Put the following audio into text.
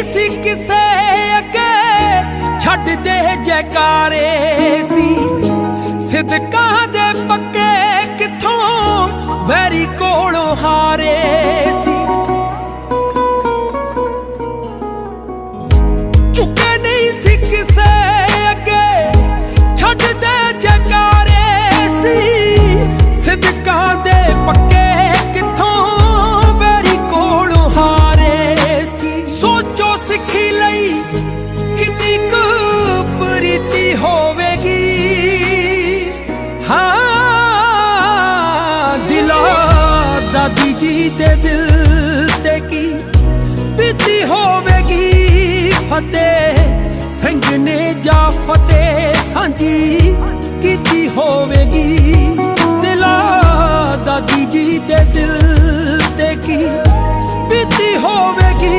ਨਹੀਂ ਸੀ ਕਿਸੇ ਅੱਗੇ ਛੱਡਦੇ ਜੈਕਾਰੇ ਸੀ। ਸਿਦਕਾਂ ਦੇ ਪੱਕੇ ਕਿੱਥੋਂ ਵੈਰੀ ਕੋਲੋਂ ਹਾਰੇ ਸੀ। ਜੀ ਦੇ ਦਿਲ ਤੇ ਕੀ ਬੀਤੀ ਹੋਵੇਗੀ? ਫਤਿਹ ਸਿੰਘ ਨੇ ਜਾ ਫਤਿਹ ਸਾਂਝੀ